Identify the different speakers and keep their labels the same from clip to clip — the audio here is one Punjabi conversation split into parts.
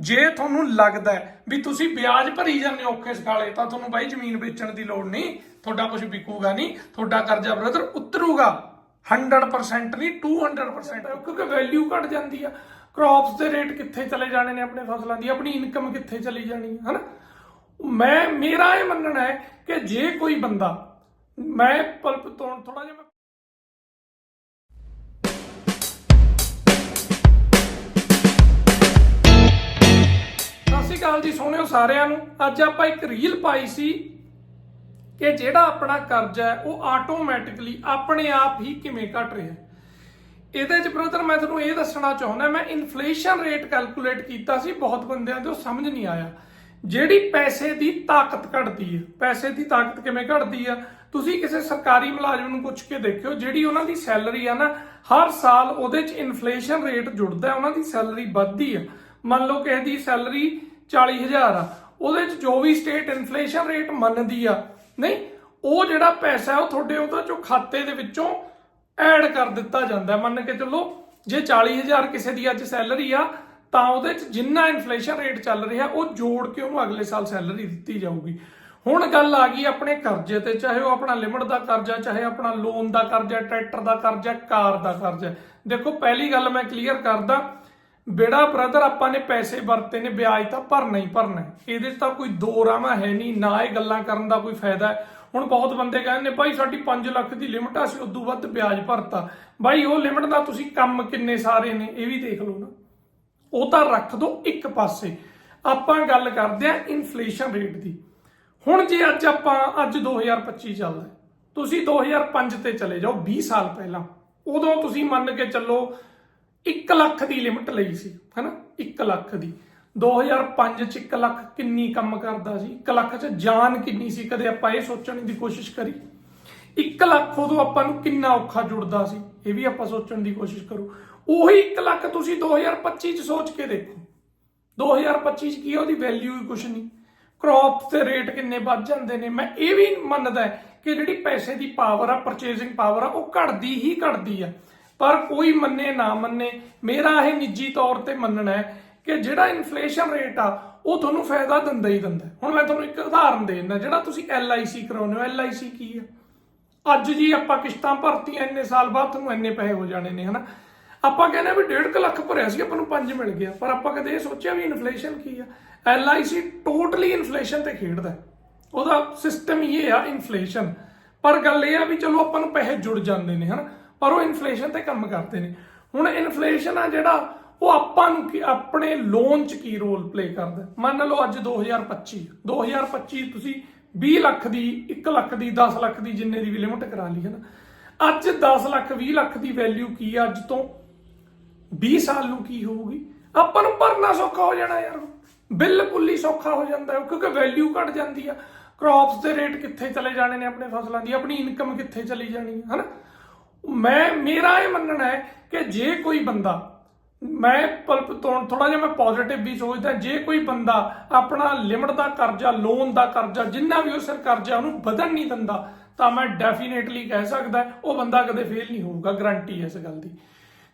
Speaker 1: ਜੇ ਤੁਹਾਨੂੰ ਲੱਗਦਾ ਹੈ ਵੀ ਤੁਸੀਂ ਵਿਆਜ ਭਰੀ ਜਾਂਦੇ ਹੋ ਔਖੇ ਸਕਾਲੇ, ਤਾਂ ਤੁਹਾਨੂੰ ਬਾਈ ਜ਼ਮੀਨ ਵੇਚਣ ਦੀ ਲੋੜ ਨਹੀਂ। ਤੁਹਾਡਾ ਕੁਝ ਵਿਕੂਗਾ ਨਹੀਂ, ਤੁਹਾਡਾ ਕਰਜ਼ਾ ਬ੍ਰਦਰ ਉਤਰੂਗਾ। 100% ਨਹੀਂ 200% ਕਿਉਂਕਿ ਵੈਲਿਊ ਘਟ ਜਾਂਦੀ ਆ। ਕ੍ਰੌਪਸ ਦੇ ਰੇਟ ਕਿੱਥੇ ਚਲੇ ਜਾਣੇ ਨੇ ਆਪਣੇ ਫਸਲਾਂ ਦੀ? ਆਪਣੀ ਇਨਕਮ ਕਿੱਥੇ ਚਲੀ ਜਾਣੀ ਹੈ ਹਨਾ? ਮੈਂ, ਮੇਰਾ ਇਹ ਮੰਨਣਾ ਹੈ ਕਿ ਜੇ ਕੋਈ ਬੰਦਾ, ਮੈਂ ਪਲਪ ਤੋਂ ਥੋੜਾ ਜਿਹਾ ਸ਼੍ਰੀ ਅਕਾਲ ਜੀ ਸੋਹਣਿਓ ਸਾਰਿਆਂ ਨੂੰ। ਅੱਜ ਆਪਾਂ ਇੱਕ ਰੀਲ ਪਾਈ ਸੀ ਕਿ ਜਿਹੜਾ ਆਪਣਾ ਕਰਜ਼ਾ ਹੈ, ਉਹ ਆਟੋਮੈਟਿਕਲੀ ਆਪਣੇ ਆਪ ਹੀ ਕਿਵੇਂ ਘਟ ਰਿਹਾ ਇਹਦੇ ਚ ਬ੍ਰਦਰ ਮੈਂ ਤੁਹਾਨੂੰ ਇਹ ਦੱਸਣਾ ਚਾਹੁੰਦਾ, ਮੈਂ ਇਨਫਲੇਸ਼ਨ ਰੇਟ ਕੈਲਕੂਲੇਟ ਕੀਤਾ ਸੀ, ਬਹੁਤ ਬੰਦਿਆਂ ਤੋਂ ਸਮਝ ਨਹੀਂ ਆਇਆ। ਜਿਹੜੀ ਪੈਸੇ ਦੀ ਤਾਕਤ ਘਟਦੀ ਹੈ, ਪੈਸੇ ਦੀ ਤਾਕਤ ਕਿਵੇਂ ਘਟਦੀ ਆ ਤੁਸੀਂ ਕਿਸੇ ਸਰਕਾਰੀ ਮੁਲਾਜ਼ਮ ਨੂੰ ਪੁੱਛ ਕੇ ਦੇਖਿਓ, ਜਿਹੜੀ ਉਹਨਾਂ ਦੀ ਸੈਲਰੀ ਆ ਨਾ, ਹਰ ਸਾਲ ਉਹਦੇ ਚ ਇਨਫਲੇਸ਼ਨ ਰੇਟ ਜੁੜਦਾ ਉਹਨਾਂ ਦੀ ਸੈਲਰੀ ਵੱਧਦੀ ਆ ਮੰਨ ਲਓ ਕਿਸੇ ਦੀ ਸੈਲਰੀ 40000 ਆ। ਉਹਦੇ ਚ ਜੋ ਵੀ ਸਟੇਟ ਇਨਫਲੇਸ਼ਨ ਰੇਟ ਮੰਨਦੀ ਆ, ਨਹੀਂ, ਉਹ ਜਿਹੜਾ ਪੈਸਾ ਉਹ ਤੁਹਾਡੇ ਉਹਦੇ ਚੋਂ ਖਾਤੇ ਦੇ ਵਿੱਚੋਂ ਐਡ ਕਰ ਦਿੱਤਾ ਜਾਂਦਾ ਮੰਨ ਕੇ ਚੱਲੋ, ਜੇ 40000 ਕਿਸੇ ਦੀ ਅੱਜ ਸੈਲਰੀ ਆ, ਤਾਂ ਉਹਦੇ ਚ ਜਿੰਨਾ ਇਨਫਲੇਸ਼ਨ ਰੇਟ ਚੱਲ ਰਿਹਾ, ਉਹ ਜੋੜ ਕੇ ਉਹਨੂੰ ਅਗਲੇ ਸਾਲ ਸੈਲਰੀ ਦਿੱਤੀ ਜਾਊਗੀ। ਹੁਣ ਗੱਲ ਆ ਗਈ ਆਪਣੇ ਕਰਜ਼ੇ ਤੇ, ਚਾਹੇ ਉਹ ਆਪਣਾ ਲਿਮਟ ਦਾ ਕਰਜ਼ਾ, ਚਾਹੇ ਆਪਣਾ ਲੋਨ ਦਾ ਕਰਜ਼ਾ, ਟਰੈਕਟਰ ਦਾ ਕਰਜ਼ਾ, ਕਾਰ ਦਾ ਕਰਜ਼ਾ। ਦੇਖੋ, ਪਹਿਲੀ ਗੱਲ ਮੈਂ ਕਲੀਅਰ ਕਰਦਾ ਬੇੜਾ ਬ੍ਰਦਰ ਆਪਾਂ ਨੇ ਪੈਸੇ ਵਰਤੇ ਨੇ ਵਿਆਜ ਤਾਂ ਭਰਨਾ ਹੀ ਭਰਨਾ ਇਹਦੇ 'ਚ ਤਾਂ ਕੋਈ ਦੋ ਰਾਵਾਂ ਹੈ ਨਹੀਂ ਨਾ ਇਹ ਗੱਲਾਂ ਕਰਨ ਦਾ ਕੋਈ ਫਾਇਦਾ ਹੁਣ ਬਹੁਤ ਬੰਦੇ ਕਹਿੰਦੇ ਨੇ ਭਾਈ ਸਾਡੀ 5 ਲੱਖ ਦੀ ਲਿਮਟ ਆ ਸੀ ਉਦੋਂ ਵੱਧ ਵਿਆਜ ਭਰਤਾ। ਭਾਈ ਉਹ ਲਿਮਟ ਦਾ ਤੁਸੀਂ ਕੰਮ ਕਿੰਨੇ ਸਾਰੇ ਨੇ ਇਹ ਵੀ ਦੇਖ ਲਓ ਨਾ। ਉਹ ਤਾਂ ਰੱਖ ਦੋ ਇੱਕ ਪਾਸੇ। ਆਪਾਂ ਗੱਲ ਕਰਦੇ ਆ ਇਨਫਲੇਸ਼ਨ ਰੇਟ ਦੀ। ਹੁਣ ਜੇ ਅੱਜ ਆਪਾਂ ਅੱਜ 2025 ਚੱਲਦਾ ਹੈ, ਤੁਸੀਂ 2005 ਤੇ ਚਲੇ ਜਾਓ 20 ਸਾਲ ਪਹਿਲਾਂ। ਉਦੋਂ ਤੁਸੀਂ ਮੰਨ ਕੇ ਚੱਲੋ 1 ਲੱਖ ਦੀ ਲਿਮਟ ਲਈ ਸੀ ਹਨਾ? 1 ਲੱਖ ਦੀ। 2005 ਚ 1 ਲੱਖ ਕਿੰਨੀ ਕੰਮ ਕਰਦਾ ਸੀ? 1 ਲੱਖ ਚ ਜਾਨ ਕਿੰਨੀ ਸੀ? ਕਦੇ ਆਪਾਂ ਇਹ ਸੋਚਣ ਦੀ ਕੋਸ਼ਿਸ਼ ਕਰੀ। 1 ਲੱਖ ਉਦੋਂ ਆਪਾਂ ਨੂੰ ਕਿੰਨਾ ਔਖਾ ਜੁੜਦਾ ਸੀ? ਇਹ ਵੀ ਆਪਾਂ ਸੋਚਣ ਦੀ ਕੋਸ਼ਿਸ਼ ਕਰੋ। ਉਹੀ 1 ਲੱਖ ਤੁਸੀਂ 2025 ਚ ਸੋਚ ਕੇ ਦੇਖੋ। 2025 ਚ ਕੀ ਆ, ਉਹਦੀ ਵੈਲਿਊ ਹੀ ਕੁਛ ਨਹੀਂ। ਕ੍ਰੌਪ ਦੇ ਰੇਟ ਕਿੰਨੇ ਵੱਧ ਜਾਂਦੇ ਨੇ? ਮੈਂ ਇਹ ਵੀ ਮੰਨਦਾ ਕਿ ਜਿਹੜੀ ਪੈਸੇ ਦੀ ਪਾਵਰ ਆ ਪਰਚੇਸਿੰਗ ਪਾਵਰ ਆ ਉਹ ਘਟਦੀ ਹੀ ਘਟਦੀ ਆ। ਪਰ ਕੋਈ ਮੰਨੇ ਨਾ ਮੰਨੇ, ਮੇਰਾ ਇਹ ਨਿੱਜੀ ਤੌਰ ਤੇ ਮੰਨਣਾ ਹੈ ਕਿ ਜਿਹੜਾ ਇਨਫਲੇਸ਼ਨ ਰੇਟ ਆ, ਉਹ ਤੁਹਾਨੂੰ ਫਾਇਦਾ ਦਿੰਦਾ ਹੀ ਦਿੰਦਾ ਹੁਣ ਮੈਂ ਤੁਹਾਨੂੰ ਇੱਕ ਉਦਾਹਰਨ ਦੇ ਦਿੰਦਾ, ਜਿਹੜਾ ਤੁਸੀਂ LIC ਕਰਾਉਂਦੇ ਹੋ LIC ਕੀ ਆ ਅੱਜ ਜੀ ਆਪਾਂ ਕਿਸ਼ਤਾਂ ਭਰਤੀਆਂ, ਇੰਨੇ ਸਾਲ ਬਾਅਦ ਤੁਹਾਨੂੰ ਇੰਨੇ ਪੈਸੇ ਹੋ ਜਾਣੇ ਨੇ, ਹਨਾ? ਆਪਾਂ ਕਹਿੰਦੇ ਆ ਵੀ 1.5 ਲੱਖ ਭਰਿਆ ਸੀ, ਆਪਾਂ ਨੂੰ 5 ਮਿਲ ਗਿਆ। ਪਰ ਆਪਾਂ ਕਦੇ ਇਹ ਸੋਚਿਆ ਵੀ ਇਨਫਲੇਸ਼ਨ ਕੀ ਆ? LIC ਟੋਟਲੀ ਇਨਫਲੇਸ਼ਨ ਤੇ ਖੇਡਦਾ ਉਹਦਾ ਸਿਸਟਮ ਹੀ ਇਹ ਆ ਇਨਫਲੇਸ਼ਨ ਪਰ ਗੱਲ ਇਹ ਆ ਵੀ ਚਲੋ ਆਪਾਂ ਨੂੰ ਪੈਸੇ ਜੁੜ ਜਾਂਦੇ ਨੇ, ਹਨਾ? ਪਰ ਉਹ ਇਨਫਲੇਸ਼ਨ ਤੇ ਕੰਮ ਕਰਦੇ ਨੇ। ਹੁਣ ਇਨਫਲੇਸ਼ਨ ਆ ਜਿਹੜਾ, ਉਹ ਆਪਾਂ ਨੂੰ ਕੀ- ਆਪਣੇ ਲੋਨ ਚ ਕੀ ਰੋਲ ਪਲੇ ਕਰਦਾ? ਮੰਨ ਲਓ ਅੱਜ 2025 2025 ਤੁਸੀਂ 20 ਲੱਖ ਦੀ 1 ਲੱਖ ਦੀ 10 ਲੱਖ ਦੀ ਜਿੰਨੇ ਦੀ ਵੀ ਲਿਮਟ ਕਰਾ ਲਈ ਹੈ ਨਾ। ਅੱਜ 10 ਲੱਖ 20 ਲੱਖ ਦੀ ਵੈਲਿਊ ਕੀ ਆ? ਅੱਜ ਤੋਂ 20 ਸਾਲ ਨੂੰ ਕੀ ਹੋਊਗੀ? ਆਪਾਂ ਨੂੰ ਭਰਨਾ ਸੌਖਾ ਹੋ ਜਾਣਾ ਯਾਰ। ਬਿਲਕੁਲ ਹੀ ਸੌਖਾ ਹੋ ਜਾਂਦਾ ਕਿਉਂਕਿ ਵੈਲਿਊ ਘਟ ਜਾਂਦੀ ਆ। ਕ੍ਰੌਪਸ ਦੇ ਰੇਟ ਕਿੱਥੇ ਚਲੇ ਜਾਣੇ ਨੇ ਆਪਣੇ ਫਸਲਾਂ ਦੀ? ਆਪਣੀ ਇਨਕਮ ਕਿੱਥੇ ਚਲੀ ਜਾਣੀ ਹੈ, ਹਨਾ? ਮੈਂ, ਮੇਰਾ ਇਹ ਮੰਨਣਾ ਹੈ ਕਿ ਜੇ ਕੋਈ ਬੰਦਾ, ਮੈਂ ਪਲਪ ਤੋਂ ਥੋੜਾ ਜਿਹਾ ਮੈਂ ਪੋਜ਼ਿਟਿਵ ਵੀ ਸੋਚਦਾ, ਜੇ ਕੋਈ ਬੰਦਾ ਆਪਣਾ ਲਿਮਟ ਦਾ ਕਰਜ਼ਾ ਲੋਨ ਦਾ ਕਰਜ਼ਾ, ਜਿੰਨਾ ਵੀ ਉਹ ਸਿਰ ਕਰਜ਼ਾ ਉਹਨੂੰ ਵਧਣ ਨਹੀਂ ਦਿੰਦਾ, ਤਾਂ ਮੈਂ ਡੈਫੀਨੇਟਲੀ ਕਹਿ ਸਕਦਾ, ਉਹ ਬੰਦਾ ਕਦੇ ਫੇਲ ਨਹੀਂ ਹੋਊਗਾ ਗਰੰਟੀ ਹੈ ਇਸ ਗੱਲ ਦੀ।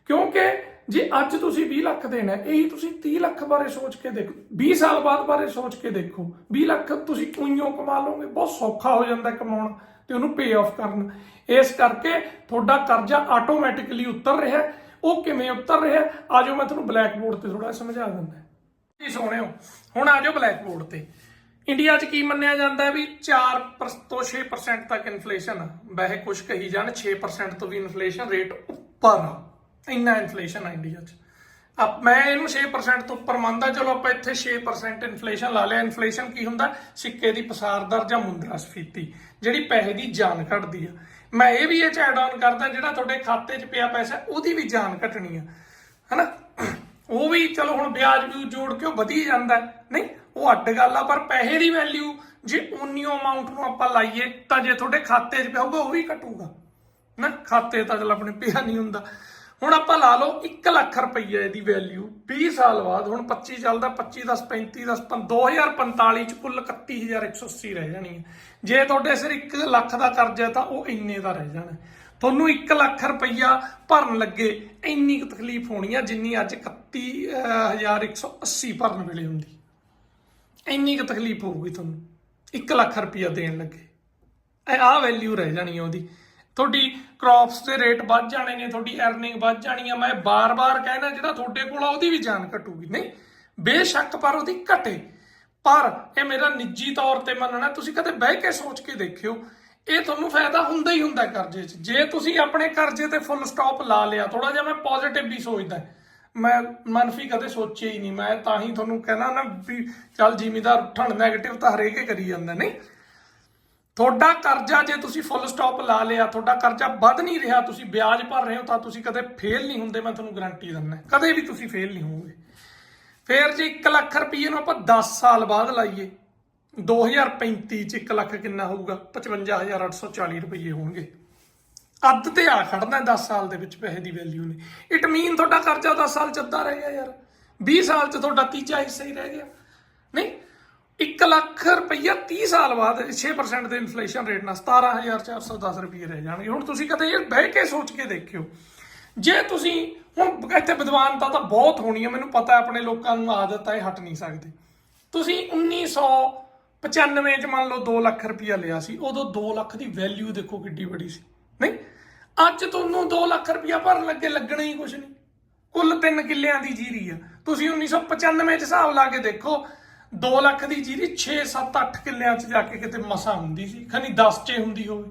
Speaker 1: ਕਿਉਂਕਿ ਜੇ ਅੱਜ ਤੁਸੀਂ 20 ਲੱਖ ਦੇਣਾ ਇਹੀ ਤੁਸੀਂ 30 ਲੱਖ ਬਾਰੇ ਸੋਚ ਕੇ ਦੇਖੋ 20 ਸਾਲ ਬਾਅਦ ਬਾਰੇ ਸੋਚ ਕੇ ਦੇਖੋ 20 ਲੱਖ ਤੁਸੀਂ ਉਈਓ ਕਮਾ ਲਓਗੇ, ਬਹੁਤ ਸੌਖਾ ਹੋ ਜਾਂਦਾ ਕਮਾਉਣਾ। ਤੇ ਉਹਨੂੰ ਪੇ ਆਫ ਕਰਨ। ਇਸ ਕਰਕੇ ਤੁਹਾਡਾ ਕਰਜ਼ਾ ਆਟੋਮੈਟਿਕਲੀ ਉਤਰ ਰਿਹਾ ਉਹ ਕਿਵੇਂ ਉਤਰ ਰਿਹਾ ਹੈ? ਆਜੋ ਮੈਂ ਤੁਹਾਨੂੰ ਬਲੈਕ ਬੋਰਡ ਤੇ ਥੋੜਾ ਸਮਝਾ ਦਿੰਦਾ ਜੀ ਸੋਹਣਿਓ ਹੁਣ ਆਜੋ ਬਲੈਕ ਬੋਰਡ ਤੇ। ਇੰਡੀਆ 'ਚ ਕੀ ਮੰਨਿਆ ਜਾਂਦਾ ਹੈ ਵੀ 4% ਤੋਂ 6% ਤੱਕ ਇਨਫਲੇਸ਼ਨ ਆ। ਵੈਸੇ ਕੁਝ ਕਹੀ ਜਾਣ 6% ਤੋਂ ਵੀ ਇਨਫਲੇਸ਼ਨ ਰੇਟ ਉੱਪਰ ਆ। ਇੰਨਾ ਇਨਫਲੇਸ਼ਨ ਆ ਇੰਡੀਆ 'ਚ। ਅਬ ਮੈਂ ਇਹਨੂੰ 6% ਤੋਂ ਉੱਪਰ ਮੰਨਦਾ, ਚਲੋ ਆਪਾਂ ਇੱਥੇ 6% ਇਨਫਲੇਸ਼ਨ ਲਾ ਲਿਆ। ਇਨਫਲੇਸ਼ਨ ਕੀ ਹੁੰਦਾ? ਸਿੱਕੇ ਦੀ ਪਸਾਰ ਦਰ ਜਾਂ ਮੁੰਦਰਾਸਫੀਤੀ ਜਿਹੜੀ ਪੈਸੇ ਦੀ ਜਾਨ ਘਟਦੀ ਆ। ਮੈਂ ਇਹ ਵੀ ਇਹ ਚ ਐਡ ਆਨ ਕਰਦਾ, ਜਿਹੜਾ ਤੁਹਾਡੇ ਖਾਤੇ 'ਚ ਪਿਆ ਪੈਸਾ, ਉਹਦੀ ਵੀ ਜਾਨ ਘਟਣੀ ਆ। ਹਨਾ? ਉਹ ਵੀ ਚਲੋ ਹੁਣ ਵਿਆਜ ਵੀ ਜੋੜ ਕੇ ਉਹ ਵਧੀ ਜਾਂਦਾ। ਨਹੀਂ, ਉਹ ਅੱਡ ਗੱਲ ਆ, ਪਰ ਪੈਸੇ ਦੀ ਵੈਲਿਊ ਜੇ ਉਨੀ ਅਮਾਉਂਟ ਨੂੰ ਆਪਾਂ ਲਾਈਏ, ਤਾਂ ਜੇ ਤੁਹਾਡੇ ਖਾਤੇ 'ਚ ਪਿਆ ਹੋਊਗਾ, ਉਹ ਵੀ ਘਟੂਗਾ। ਨਾ, ਖਾਤੇ ਤਾਂ ਚਲ ਆਪਣੇ ਪਿਆ ਨਹੀਂ ਹੁੰਦਾ। ਹੁਣ ਆਪਾਂ ਲਾ ਲਓ 1 ਲੱਖ ਰੁਪਈਆ ਇਹਦੀ ਵੈਲਿਊ 20 ਸਾਲ ਬਾਅਦ, ਹੁਣ 25 ਚੱਲਦਾ 25 10 35 10 2045 ਚ ਕੁੱਲ 31180 ਰਹਿ ਜਾਣੀ ਹੈ। ਜੇ ਤੁਹਾਡੇ ਸਿਰ 1 ਲੱਖ ਦਾ ਕਰਜ਼ਾ ਤਾਂ ਉਹ ਇੰਨੇ ਦਾ ਰਹਿ ਜਾਣਾ ਤੁਹਾਨੂੰ 1 ਲੱਖ ਰੁਪਈਆ ਭਰਨ ਲੱਗੇ, ਇੰਨੀ ਕੁ ਤਕਲੀਫ ਹੋਣੀ ਆ ਜਿੰਨੀ ਅੱਜ 39180 ਭਰਨ ਵੇਲੇ ਹੁੰਦੀ। ਇੰਨੀ ਕੁ ਤਕਲੀਫ ਹੋਊਗੀ ਤੁਹਾਨੂੰ 1 ਲੱਖ ਰੁਪਈਆ ਦੇਣ ਲੱਗੇ। ਇਹ ਆ ਵੈਲਿਊ ਰਹਿ ਜਾਣੀ ਹੈ ਉਹਦੀ। ਤੁਹਾਡੀ ਕ੍ਰੌਪਸ ਦੇ ਰੇਟ ਵੱਧ ਜਾਣੇ ਨੇ ਤੁਹਾਡੀ ਅਰਨਿੰਗ ਵੱਧ ਜਾਣੀ ਆ। ਮੈਂ ਬਾਰ-ਬਾਰ ਕਹਿਣਾ, ਜਿਹੜਾ ਤੁਹਾਡੇ ਕੋਲ ਆ, ਉਹਦੀ ਵੀ ਜਾਨ ਘਟੂਗੀ। ਨਹੀਂ, ਬੇਸ਼ੱਕ ਪਰ ਉਹਦੀ ਘਟੇ। ਪਰ ਇਹ ਮੇਰਾ ਨਿੱਜੀ ਤੌਰ ਤੇ ਮੰਨਣਾ, ਤੁਸੀਂ ਕਦੇ ਬਹਿ ਕੇ ਸੋਚ ਕੇ ਦੇਖਿਓ, ਇਹ ਤੁਹਾਨੂੰ ਫਾਇਦਾ ਹੁੰਦਾ ਹੀ ਹੁੰਦਾ ਕਰਜ਼ੇ 'ਚ। ਜੇ ਤੁਸੀਂ ਆਪਣੇ ਕਰਜ਼ੇ ਤੇ ਫੁੱਲ ਸਟਾਪ ਲਾ ਲਿਆ ਥੋੜਾ ਜਿਹਾ ਮੈਂ ਪੋਜ਼ਿਟਿਵ ਵੀ ਸੋਚਦਾ। ਮੈਂ ਮਨਫੀ ਕਦੇ ਸੋਚਿਆ ਹੀ ਨਹੀਂ। ਮੈਂ ਤਾਂ ਹੀ ਤੁਹਾਨੂੰ ਕਹਿਣਾ ਨਾ ਵੀ ਚੱਲ ਜ਼ਿਮੀਦਾਰ ਉੱਠਣ 네ਗੇਟਿਵ ਤਾਂ ਹਰੇਕ ਹੀ ਕਰੀ ਜਾਂਦਾ। ਨਹੀਂ ਤੁਹਾਡਾ ਕਰਜ਼ਾ ਜੇ ਤੁਸੀਂ ਫੁੱਲ ਸਟਾਪ ਲਾ ਲਿਆ, ਤੁਹਾਡਾ ਕਰਜ਼ਾ ਵੱਧ ਨਹੀਂ ਰਿਹਾ, ਤੁਸੀਂ ਵਿਆਜ ਭਰ ਰਹੇ ਹੋ, ਤਾਂ ਤੁਸੀਂ ਕਦੇ ਫੇਲ ਨਹੀਂ ਹੁੰਦੇ, ਮੈਂ ਤੁਹਾਨੂੰ ਗਾਰੰਟੀ ਦਿੰਦਾ, ਕਦੇ ਵੀ ਤੁਸੀਂ ਫੇਲ ਨਹੀਂ ਹੋਵੋਗੇ। ਫੇਰ ਜੇ 1 ਲੱਖ ਰੁਪਏ ਨੂੰ ਆਪਾਂ 10 ਸਾਲ ਬਾਅਦ ਲਾਈਏ 2035 ਚ 1 ਲੱਖ ਕਿੰਨਾ ਹੋਊਗਾ? 55840 ਰੁਪਏ ਹੋਣਗੇ। ਅੱਧ ਤੇ ਆ ਖੜਨਾ 10 ਸਾਲ ਦੇ ਵਿੱਚ ਪੈਸੇ ਦੀ ਵੈਲਿਊ ਨੇ। ਇਟ ਮੀਨ ਤੁਹਾਡਾ ਕਰਜ਼ਾ 10 ਸਾਲ 'ਚ ਅੱਧਾ ਰਹਿ ਗਿਆ ਯਾਰ। 20 ਸਾਲ ਚ ਤੁਹਾਡਾ ਤੀਜਾ ਹਿੱਸਾ ਹੀ ਰਹਿ ਗਿਆ। ਨਹੀਂ 1 ਲੱਖ ਰੁਪਈਆ 30 ਸਾਲ ਬਾਅਦ 6% ਦੇ ਇਨਫਲੇਸ਼ਨ ਰੇਟ ਨਾਲ 17410 ਰੁਪਏ ਰਹਿ ਜਾਣਗੇ। ਹੁਣ ਤੁਸੀਂ ਕਦੇ ਇਹ ਬਹਿ ਕੇ ਸੋਚ ਕੇ ਦੇਖਿਓ। ਜੇ ਤੁਸੀਂ ਹੁਣ ਇੱਥੇ ਵਿਦਵਾਨਤਾ ਤਾਂ ਬਹੁਤ ਹੋਣੀ ਹੈ ਮੈਨੂੰ ਪਤਾ ਆਪਣੇ ਲੋਕਾਂ ਨੂੰ ਆਦਤ ਹੈ ਹਟ ਨਹੀਂ ਸਕਦੇ। ਤੁਸੀਂ 1995 ਚ ਮੰਨ ਲਓ 2 ਲੱਖ ਰੁਪਇਆ ਲਿਆ ਸੀ, ਉਦੋਂ 2 ਲੱਖ ਦੀ ਵੈਲਿਊ ਦੇਖੋ ਕਿੱਡੀ ਬੜੀ ਸੀ। ਨਹੀਂ, ਅੱਜ ਤੁਹਾਨੂੰ 2 ਲੱਖ ਰੁਪਇਆ ਭਰਨ ਲੱਗੇ, ਲੱਗਣਾ ਹੀ ਕੁਝ ਨਹੀਂ। ਕੁੱਲ 3 ਕਿੱਲਿਆਂ ਦੀ ਜੀਰੀ ਆ। ਤੁਸੀਂ 1995 ਚ ਹਿਸਾਬ ਲਾ ਕੇ ਦੇਖੋ 2 ਲੱਖ ਦੀ ਜੀਰੀ 6 7 8 ਕਿੱਲਿਆਂ ਚ ਜਾ ਕੇ ਕਿਤੇ ਮਸਾ ਹੁੰਦੀ ਸੀ। ਖਨੀ 10 ਚ ਹੁੰਦੀ ਹੋਵੇ।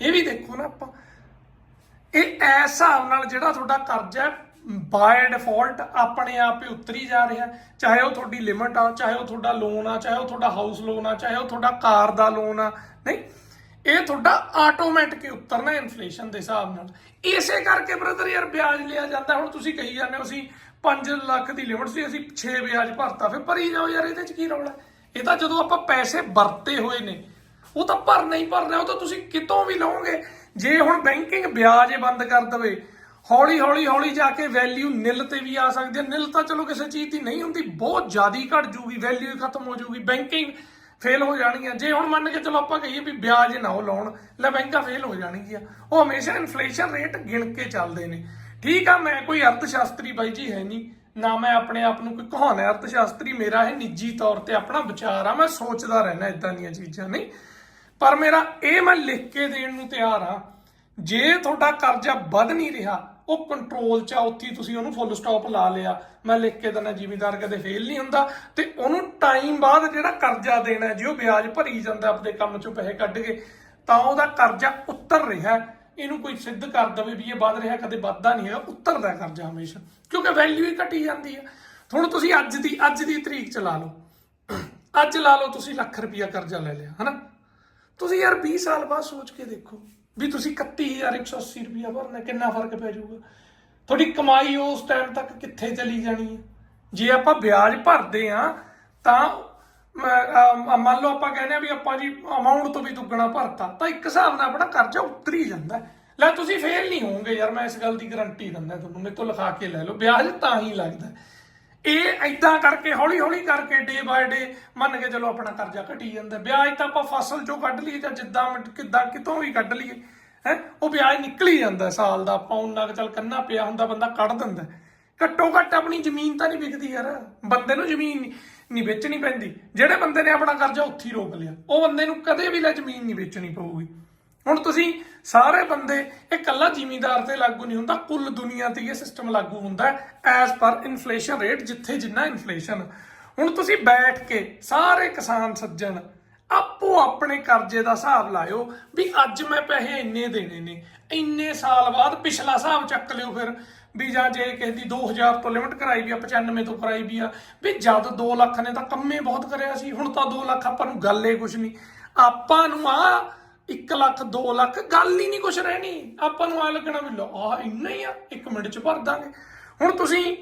Speaker 1: ਇਹ ਵੀ ਦੇਖੋ ਨਾ ਆਪਾਂ। ਇਹ ਐਸ ਹਿਸਾਬ ਨਾਲ ਜਿਹੜਾ ਤੁਹਾਡਾ ਕਰਜ਼ਾ ਹੈ ਬਾਏ ਡਿਫਾਲਟ ਆਪਣੇ ਆਪ ਹੀ ਉਤਰੀ ਜਾ ਰਿਹਾ। ਚਾਹੇ ਉਹ ਤੁਹਾਡੀ ਲਿਮਟ ਆ, ਚਾਹੇ ਉਹ ਤੁਹਾਡਾ ਲੋਨ ਆ, ਚਾਹੇ ਉਹ ਤੁਹਾਡਾ ਹਾਊਸ ਲੋਨ ਆ, ਚਾਹੇ ਉਹ ਤੁਹਾਡਾ ਕਾਰ ਦਾ ਲੋਨ ਆ, ਨਹੀਂ, ਇਹ ਤੁਹਾਡਾ ਆਟੋਮੈਟਿਕ ਹੀ ਉਤਰਨਾ ਇਨਫਲੇਸ਼ਨ ਦੇ ਹਿਸਾਬ ਨਾਲ। ਇਸੇ ਕਰਕੇ ਬ੍ਰਦਰ ਯਾਰ ਵਿਆਜ ਲਿਆ ਜਾਂਦਾ। ਹੁਣ ਤੁਸੀਂ ਕਹੀ ਜਾਂਦੇ ਹੋ, ਅਸੀਂ 5 ਲੱਖ ਦੀ ਲਿਮਟ ਸੀ, ਅਸੀਂ 6 ਵਿਆਜ ਭਰਤਾ। ਫਿਰ ਭਰੀ ਜਾਓ ਯਾਰ, ਇਹਦੇ ਚ ਕੀ ਰੌਲਾ? ਇਹ ਤਾਂ ਜਦੋਂ ਆਪਾਂ ਪੈਸੇ ਵਰਤੇ ਹੋਏ ਨੇ, ਉਹ ਤਾਂ ਭਰਨਾ ਹੀ ਭਰਨਾ, ਉਹ ਤਾਂ ਤੁਸੀਂ ਕਿਤੋਂ ਵੀ ਲਓਗੇ? ਜੇ ਹੁਣ ਬੈਂਕਿੰਗ ਵਿਆਜ ਹੀ ਬੰਦ ਕਰ ਦਵੇ, ਹੌਲੀ ਹੌਲੀ ਹੌਲੀ ਜਾ ਕੇ ਵੈਲਿਊ ਨਿਲ ਤੇ ਵੀ ਆ ਸਕਦੀ ਹੈ। ਨਿਲ ਤਾਂ ਚਲੋ ਕਿਸੇ ਚੀਜ਼ ਦੀ ਨਹੀਂ ਹੁੰਦੀ, ਬਹੁਤ ਜ਼ਿਆਦਾ ਘਟ ਜੂਗੀ ਵੈਲਿਊ ਖਤਮ ਹੋ ਜੂਗੀ ਬੈਂਕਿੰਗ ਫੇਲ ਹੋ ਜਾਣਗੀਆਂ। ਜੇ ਹੁਣ ਮੰਨ ਕੇ ਚਲੋ ਆਪਾਂ ਕਹੀਏ ਵੀ ਵਿਆਜ ਨਾ ਉਹ ਲਾਉਣ, ਲੈ ਬੈਂਕਾਂ ਫੇਲ ਹੋ ਜਾਣਗੀਆਂ। ਉਹ ਹਮੇਸ਼ਾ ਇਨਫਲੇਸ਼ਨ ਰੇਟ ਗਿਣ ਕੇ ਚੱਲਦੇ ਨੇ। ਠੀਕ ਆ, ਮੈਂ ਕੋਈ ਅਰਥ ਸ਼ਾਸਤਰੀ ਬਾਈ ਜੀ ਹੈ ਨਹੀਂ, ਨਾ ਮੈਂ ਆਪਣੇ ਆਪ ਨੂੰ ਕੋਈ ਕਹਾਣਾ ਅਰਥ ਸ਼ਾਸਤਰੀ ਮੇਰਾ ਇਹ ਨਿੱਜੀ ਤੌਰ ਤੇ ਆਪਣਾ ਵਿਚਾਰ ਆ, ਮੈਂ ਸੋਚਦਾ ਰਹਿਣਾ ਇਦਾਂ ਦੀਆਂ ਚੀਜ਼ਾਂ ਨਹੀਂ। ਪਰ ਮੇਰਾ ਇਹ ਮੈਂ ਲਿਖ ਕੇ ਦੇਣ ਨੂੰ ਤਿਆਰ ਆ, ਜੇ ਤੁਹਾਡਾ ਕਰਜ਼ਾ ਵੱਧ ਨਹੀਂ ਰਿਹਾ, ਉਹ ਕੰਟਰੋਲ ਚ ਆ, ਉੱਥੇ ਤੁਸੀਂ ਉਹਨੂੰ ਫੁੱਲ ਸਟਾਪ ਲਾ ਲਿਆ। ਮੈਂ ਲਿਖ ਕੇ ਦਿੰਦਾ, ਜ਼ਿਮੀਦਾਰ ਕਦੇ ਫੇਲ ਨਹੀਂ ਹੁੰਦਾ, ਤੇ ਉਹਨੂੰ ਟਾਈਮ ਬਾਅਦ ਜਿਹੜਾ ਕਰਜ਼ਾ ਦੇਣਾ ਜੇ ਉਹ ਵਿਆਜ ਭਰੀ ਜਾਂਦਾ, ਆਪਣੇ ਕੰਮ ਚੋਂ ਪੈਸੇ ਕੱਢ ਕੇ, ਤਾਂ ਉਹਦਾ ਕਰਜ਼ਾ ਉੱਤਰ ਰਿਹਾ। ਹੈ। ਇਹਨੂੰ ਕੋਈ ਸਿੱਧ ਕਰ ਦਵੇ ਵੀ ਇਹ ਵੱਧ ਰਿਹਾ, ਕਦੇ ਵੱਧਦਾ ਨਹੀਂ ਹੈਗਾ ਉੱਤਰਦਾ ਕਰਜ਼ਾ ਹਮੇਸ਼ਾ। ਕਿਉਂਕਿ ਵੈਲਿਊ ਹੀ ਘਟੀ ਜਾਂਦੀ ਹੈ। ਹੁਣ ਤੁਸੀਂ ਅੱਜ ਦੀ ਅੱਜ ਦੀ ਤਰੀਕ ਚ ਲਾ ਲਓ। ਅੱਜ ਲਾ ਲਓ, ਤੁਸੀਂ ਲੱਖ ਰੁਪਇਆ ਕਰਜ਼ਾ ਲੈ ਲਿਆ, ਹਨਾ? ਤੁਸੀਂ ਯਾਰ 20 ਸਾਲ ਬਾਅਦ ਸੋਚ ਕੇ ਦੇਖੋ ਵੀ ਤੁਸੀਂ 31180 ਰੁਪਇਆ ਭਰਨਾ, ਕਿੰਨਾ ਫ਼ਰਕ ਪੈ ਜਾਊਗਾ? ਤੁਹਾਡੀ ਕਮਾਈ ਉਸ ਟਾਈਮ ਤੱਕ ਕਿੱਥੇ ਚਲੀ ਜਾਣੀ ਹੈ? ਜੇ ਆਪਾਂ ਵਿਆਜ ਭਰਦੇ ਆ ਤਾਂ ਮੰਨ ਲਓ ਆਪਾਂ ਕਹਿੰਦੇ ਆ ਵੀ ਆਪਾਂ ਜੀ ਅਮਾਉਂਟ ਤੋਂ ਵੀ ਦੁੱਗਣਾ ਭਰਤਾ, ਤਾਂ ਇੱਕ ਹਿਸਾਬ ਨਾਲ ਆਪਣਾ ਕਰਜ਼ਾ ਉਤਰੀ ਜਾਂਦਾ ਲੈ, ਤੁਸੀਂ ਫੇਲ ਨਹੀਂ ਹੋਵੋਗੇ ਯਾਰ, ਮੈਂ ਇਸ ਗੱਲ ਦੀ ਗਾਰੰਟੀ ਦਿੰਦਾ ਤੁਹਾਨੂੰ, ਮੇਰੇ ਤੋਂ ਲਿਖਾ ਕੇ ਲੈ ਲਓ ਵਿਆਜ ਤਾਂ ਹੀ ਲੱਗਦਾ ਇਹ ਐਦਾਂ ਕਰਕੇ ਹੌਲੀ ਹੌਲੀ ਕਰਕੇ ਡੇ ਬਾਏ ਡੇ ਮੰਨ ਕੇ ਚਲੋ ਆਪਣਾ ਕਰਜ਼ਾ ਘਟੀ ਜਾਂਦਾ ਵਿਆਜ ਤਾਂ ਆਪਾਂ ਫਸਲ ਚੋਂ ਕੱਢ ਲਈਏ, ਜਾਂ ਜਿੱਦਾਂ ਕਿੱਦਾਂ, ਕਿਤੋਂ ਵੀ ਕੱਢ ਲਈਏ, ਹੈ, ਉਹ ਵਿਆਜ ਨਿਕਲ ਹੀ ਜਾਂਦਾ ਸਾਲ ਦਾ ਆਪਾਂ ਉਹਨਾਂ ਕੁ ਚੱਲ ਕੰਨਾ ਪਿਆ ਹੁੰਦਾ, ਬੰਦਾ ਕੱਢ ਦਿੰਦਾ ਘੱਟੋ ਘੱਟ ਆਪਣੀ ਜ਼ਮੀਨ ਤਾਂ ਨਹੀਂ ਵਿਕਦੀ ਯਾਰ। ਬੰਦੇ ਨੂੰ ਜ਼ਮੀਨ ਨਹੀਂ ਵੇਚਣੀ ਪੈਂਦੀ। ਜਿਹੜੇ ਬੰਦੇ ਨੇ ਆਪਣਾ ਕਰਜ਼ਾ ਉੱਥੇ ਰੋਕ ਲਿਆ। ਉਹ ਬੰਦੇ ਨੂੰ ਕਦੇ ਵੀ ਲੈ ਜ਼ਮੀਨ ਨਹੀਂ ਵੇਚਣੀ ਪਊਗੀ। ਹੁਣ ਤੁਸੀਂ ਸਾਰੇ ਬੰਦੇ, ਇਹ ਕੱਲਾ ਜ਼ਿਮੀਂਦਾਰ ਤੇ ਲਾਗੂ ਨਹੀਂ ਹੁੰਦਾ। ਕੁੱਲ ਦੁਨੀਆ ਤੇ ਇਹ ਸਿਸਟਮ ਲਾਗੂ ਹੁੰਦਾ ਐਸ ਪਰ ਇਨਫਲੇਸ਼ਨ ਰੇਟ ਜਿੱਥੇ ਜਿੰਨਾ ਇਨਫਲੇਸ਼ਨ ਹੁਣ ਤੁਸੀਂ ਬੈਠ ਕੇ ਸਾਰੇ ਕਿਸਾਨ ਸੱਜਣ, ਆਪੋ ਆਪਣੇ ਕਰਜ਼ੇ ਦਾ ਹਿਸਾਬ ਲਾਇਓ ਵੀ ਅੱਜ ਮੈਂ ਪੈਸੇ ਇੰਨੇ ਦੇਣੇ ਨੇ। ਇੰਨੇ ਸਾਲ ਬਾਅਦ ਪਿਛਲਾ ਹਿਸਾਬ ਚੱਕ ਲਿਓ ਫਿਰ। ਵੀ ਜਾਂ ਜੇ ਕਿਸੇ ਦੀ 2000 ਤੋਂ ਲਿਮਟ ਕਰਾਈ ਵੀ ਆ 95 ਤੋਂ ਕਰਾਈ ਵੀ ਆ, ਵੀ ਜਦ 2 ਲੱਖ ਨੇ ਤਾਂ ਕੰਮੇ ਬਹੁਤ ਕਰਿਆ ਸੀ, ਹੁਣ ਤਾਂ 2 ਲੱਖ ਆਪਾਂ ਨੂੰ ਗੱਲ ਏ ਕੁਛ ਨਹੀਂ। ਆਪਾਂ ਨੂੰ ਆ 1 ਲੱਖ 2 ਲੱਖ ਗੱਲ ਹੀ ਨਹੀਂ ਕੁਛ ਰਹਿਣੀ। ਆਪਾਂ ਨੂੰ ਆ ਲੱਗਣਾ ਵੀ ਲੋ ਆ ਇੰਨਾ ਹੀ ਆ 1 ਮਿੰਟ ਚ ਭਰ ਦਾਂਗੇ। ਹੁਣ ਤੁਸੀਂ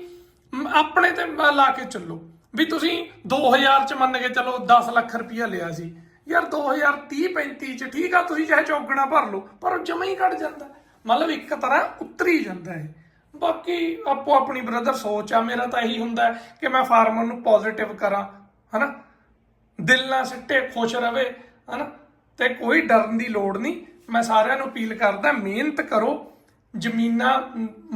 Speaker 1: ਆਪਣੇ ਤੇ ਲਾ ਕੇ ਚੱਲੋ, ਵੀ ਤੁਸੀਂ 2000 ਚ ਮੰਨ ਕੇ ਚਲੋ 10 ਲੱਖ ਰੁਪਇਆ ਲਿਆ ਸੀ। ਯਾਰ 2030 35 ਚ ਠੀਕ ਆ, ਤੁਸੀਂ ਚਾਹੇ ਚੌਗਣਾ ਭਰ ਲਓ, ਪਰ ਉਹ ਜਮਾ ਹੀ ਕੱਢ ਜਾਂਦਾ। ਮਤਲਬ ਇੱਕ ਤਰ੍ਹਾਂ ਉਤਰੀ ਜਾਂਦਾ ਹੈ ਬਾਕੀ ਆਪੋ ਆਪਣੀ ਬ੍ਰਦਰ ਸੋਚ ਆ, ਮੇਰਾ ਤਾਂ ਇਹੀ ਹੁੰਦਾ ਕਿ ਮੈਂ ਫਾਰਮਰ ਨੂੰ ਪੋਜ਼ਿਟਿਵ ਕਰਾਂ, ਹਨਾ? ਦਿਲ ਨਾਲ ਸਿੱਟੇ, ਖੁਸ਼ ਰਵੇ, ਹਨਾ? ਤੇ ਕੋਈ ਡਰਨ ਦੀ ਲੋੜ ਨਹੀਂ। ਮੈਂ ਸਾਰਿਆਂ ਨੂੰ ਅਪੀਲ ਕਰਦਾ, ਮਿਹਨਤ ਕਰੋ, ਜ਼ਮੀਨਾਂ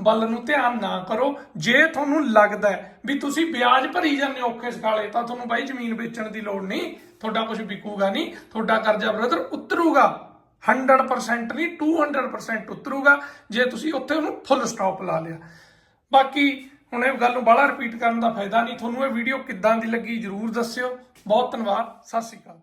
Speaker 1: ਵੱਲ ਨੂੰ ਧਿਆਨ ਨਾ ਕਰੋ। ਜੇ ਤੁਹਾਨੂੰ ਲੱਗਦਾ ਵੀ ਤੁਸੀਂ ਵਿਆਜ ਭਰੀ ਜਾਂਦੇ ਹੋ ਔਖੇ ਸਕਾਲੇ, ਤਾਂ ਤੁਹਾਨੂੰ ਬਾਈ ਜ਼ਮੀਨ ਵੇਚਣ ਦੀ ਲੋੜ ਨਹੀਂ। ਤੁਹਾਡਾ ਕੁਝ ਵਿਕੂਗਾ ਨਹੀਂ, ਤੁਹਾਡਾ ਕਰਜ਼ਾ ਬ੍ਰਦਰ ਉਤਰੂਗਾ। 100% ਨਹੀਂ 200% ਉਤਰੂਗਾ, ਜੇ ਤੁਸੀਂ ਉੱਥੇ ਉਹਨੂੰ ਫੁੱਲ ਸਟਾਪ ਲਾ ਲਿਆ। ਬਾਕੀ ਹੁਣ ਇਹ ਗੱਲ ਨੂੰ ਬਾਹਲਾ ਰਿਪੀਟ ਕਰਨ ਦਾ ਫਾਇਦਾ ਨਹੀਂ। ਤੁਹਾਨੂੰ ਇਹ ਵੀਡੀਓ ਕਿੱਦਾਂ ਦੀ ਲੱਗੀ ਜਰੂਰ ਦੱਸਿਓ। ਬਹੁਤ ਧੰਨਵਾਦ। ਸਤਿ ਸ਼੍ਰੀ ਅਕਾਲ।